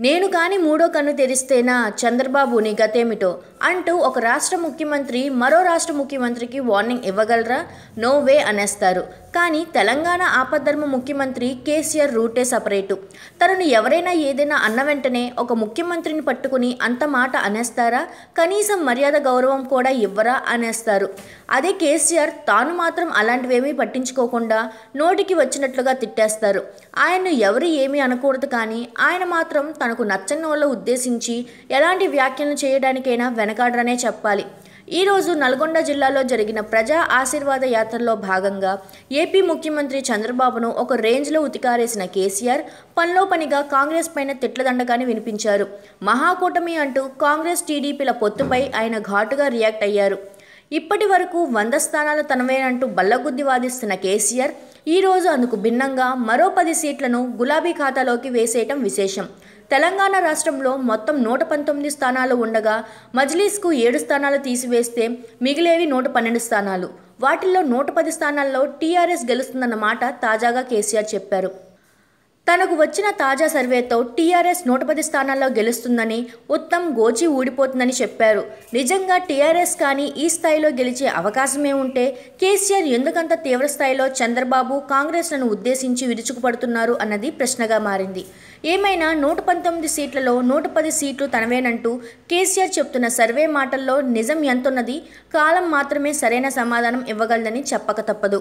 నేను కాని మూడో కన్ను తెరిస్తేనా? చంద్రబాబు నీ గతేమిటో? అంటూ ఒక రాష్ట్ర ముఖ్యమంత్రి మరో రాష్ట్ర ముఖ్యమంత్రికి వార్నింగ్ ఇవ్వగలరా? నో వే అనేస్తారు. కానీ తెలంగాణ ఆపద్ధర్మ ముఖ్యమంత్రి కేసీఆర్ రూటే సపరేటు. తనను ఎవరైనా ఏదైనా అన్న వెంటనే ఒక ముఖ్యమంత్రిని పట్టుకుని అంత మాట అనేస్తారా? కనీసం మర్యాద గౌరవం కూడా ఇవ్వరా? అనేస్తారు. అదే కేసీఆర్ తాను మాత్రం అలాంటివేమీ పట్టించుకోకుండా నోటికి వచ్చినట్లుగా తిట్టేస్తారు. ఆయన్ను ఎవరు ఏమీ అనకూడదు కానీ ఆయన మాత్రం తనకు నచ్చని వాళ్ళ ఉద్దేశించి ఎలాంటి వ్యాఖ్యలు చేయడానికైనా వెనకాడరనే చెప్పాలి. ఈరోజు నల్గొండ జిల్లాలో జరిగిన ప్రజా ఆశీర్వాద యాత్రలో భాగంగా ఏపీ ముఖ్యమంత్రి చంద్రబాబును ఒక రేంజ్లో ఉతికారేసిన కేసీఆర్ పనిలో పనిగా కాంగ్రెస్ పైన తిట్లదండగాని వినిపించారు. మహాకూటమి అంటూ కాంగ్రెస్ టీడీపీల పొత్తుపై ఆయన ఘాటుగా రియాక్ట్ అయ్యారు. ఇప్పటి వరకు వంద స్థానాలు తనవేనంటూ బల్లగుద్ది వాదిస్తున్న కేసీఆర్ ఈరోజు అందుకు భిన్నంగా మరో పది సీట్లను గులాబీ ఖాతాలోకి వేసేయటం విశేషం. తెలంగాణ రాష్ట్రంలో మొత్తం నూట పంతొమ్మిది స్థానాలు ఉండగా మజ్లీస్కు ఏడు స్థానాలు తీసివేస్తే మిగిలేవి నూట పన్నెండు స్థానాలు. వాటిల్లో నూట పది స్థానాల్లో టీఆర్ఎస్ గెలుస్తుందన్న మాట తాజాగా కేసీఆర్ చెప్పారు. తనకు వచ్చిన తాజా సర్వేతో టీఆర్ఎస్ నూట పది స్థానాల్లో గెలుస్తుందని ఉత్తమ్ గోచి ఊడిపోతుందని చెప్పారు. నిజంగా టీఆర్ఎస్ కానీ ఈ స్థాయిలో గెలిచే అవకాశమే ఉంటే కేసీఆర్ ఎందుకంత తీవ్ర స్థాయిలో చంద్రబాబు కాంగ్రెస్లను ఉద్దేశించి విరుచుకుపడుతున్నారు అన్నది ప్రశ్నగా మారింది. ఏమైనా నూట పంతొమ్మిది సీట్లలో నూట పది సీట్లు తనవేనంటూ కేసీఆర్ చెప్తున్న సర్వే మాటల్లో నిజం ఎంతున్నది కాలం మాత్రమే సరైన సమాధానం ఇవ్వగలదని చెప్పక తప్పదు.